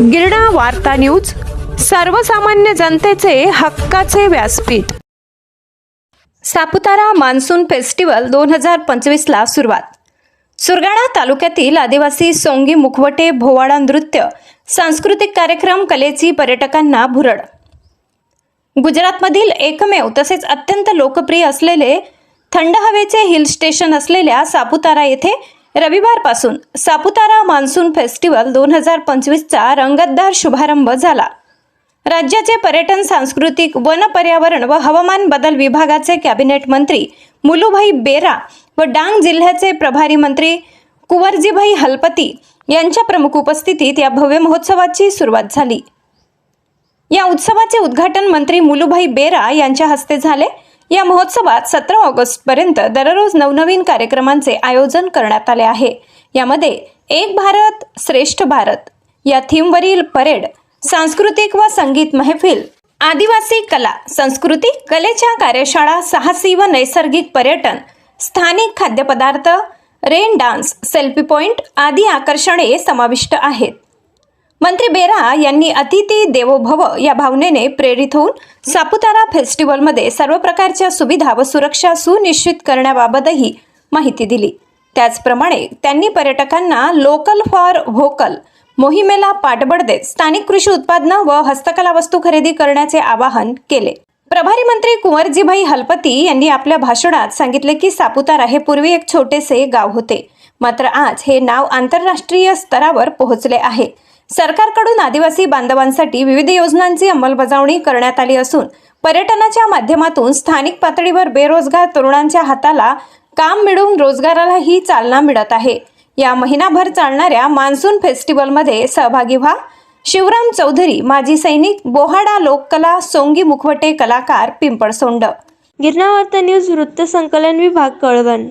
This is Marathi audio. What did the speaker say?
गिरणा वार्ता न्यूज सर्वसामान्य जनतेचे हक्काचे व्यासपीठ. सापुतारा मान्सून फेस्टिवल दोन हजार पंचवीसला सुरुवात. सुरगाणा तालुक्यातील आदिवासी सोंगी मुखवटे भोवाडा नृत्य सांस्कृतिक कार्यक्रम कलेची पर्यटकांना भुरड गुजरातमधील एकमेव तसेच अत्यंत लोकप्रिय असलेले थंड हवेचे हिल स्टेशन असलेल्या सापुतारा येथे रविवारपासून सापुतारा मान्सून फेस्टिवल दोन हजार पंचवीसचा रंगतदार शुभारंभ झाला. राज्याचे पर्यटन सांस्कृतिक वन पर्यावरण व हवामान बदल विभागाचे कॅबिनेट मंत्री मुलुभाई बेरा व डांग जिल्ह्याचे प्रभारी मंत्री कुवरजीभाई हलपती यांच्या प्रमुख उपस्थितीत या भव्य महोत्सवाची सुरुवात झाली. या उत्सवाचे उद्घाटन मंत्री मुलुभाई बेरा यांच्या हस्ते झाले. या महोत्सवात सतरा ऑगस्ट पर्यंत दररोज नवनवीन कार्यक्रमांचे आयोजन करण्यात आले आहे. यामध्ये एक भारत श्रेष्ठ भारत या थीमवरील परेड सांस्कृतिक व संगीत महफिल आदिवासी कला संस्कृती कलेच्या कार्यशाळा साहसी व नैसर्गिक पर्यटन स्थानिक खाद्यपदार्थ रेन डान्स सेल्फी पॉइंट आदी आकर्षणे समाविष्ट आहेत. मंत्री बेरा यांनी अतिथी देवोभव या भावनेने प्रेरित होऊन सापुतारा फेस्टिवलमध्ये सर्व प्रकारच्या सुविधा व सुरक्षा सुनिश्चित करण्याबाबतही माहिती दिली. त्याचप्रमाणे त्यांनी पर्यटकांना लोकल फॉर व्होकल मोहिमेला पाठबळ देत स्थानिक कृषी उत्पादनं व हस्तकला वस्तू खरेदी करण्याचे आवाहन केले. प्रभारी मंत्री कुंवरजीभाई हलपती यांनी आपल्या भाषणात सांगितले की सापुतारा हे पूर्वी एक छोटेसे गाव होते. मात्र आज हे नाव आंतरराष्ट्रीय स्तरावर पोहोचले आहे. सरकारकडून आदिवासी बांधवांसाठी विविध योजनांची अंमलबजावणी करण्यात आली असून पर्यटनाच्या माध्यमातून स्थानिक पातळीवर बेरोजगार तरुणांच्या हाताला काम मिळून रोजगारालाही चालना मिळत आहे. या महिनाभर चालणाऱ्या मान्सून फेस्टिवलमध्ये सहभागी व्हा. शिवराम चौधरी माजी सैनिक बोहाडा लोककला सोंगी मुखवटे कलाकार पिंपळसोंड. गिरणावार्ता न्यूज न्यूज वृत्तसंकलन विभाग कळवण.